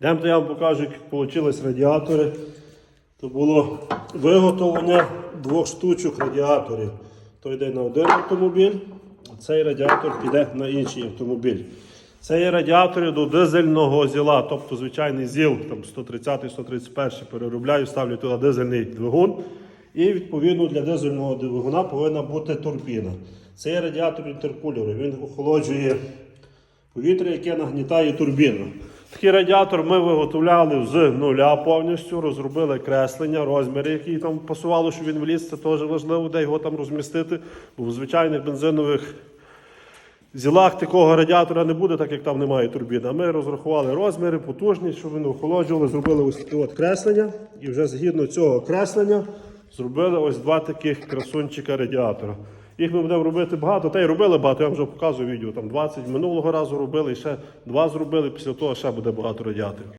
Йдемо, я вам покажу, як вийшли радіатори. То було виготовлення двох штучок радіаторів. Той йде на один автомобіль, а цей радіатор піде на інший автомобіль. Це є радіатори до дизельного зіла, тобто звичайний зіл, там 130-131 переробляю, ставлю туди дизельний двигун. І відповідно для дизельного двигуна повинна бути турбіна. Це є радіатор інтеркулеру. Він охолоджує повітря, яке нагнітає турбіну. Такий радіатор ми виготовляли з нуля повністю, розробили креслення, розміри, які там пасувало, щоб він вліз. Це теж важливо, де його там розмістити. Бо в звичайних бензинових зілах такого радіатора не буде, так як там немає турбіни. А ми розрахували розміри, потужність, щоб він охолоджували, зробили ось таке от креслення. І вже згідно цього креслення зробили ось два таких красунчика радіатора. Їх ми будемо робити багато, та й робили багато, я вам вже показую відео. Там 20 минулого разу робили, ще два зробили, після того ще буде багато радіаторів.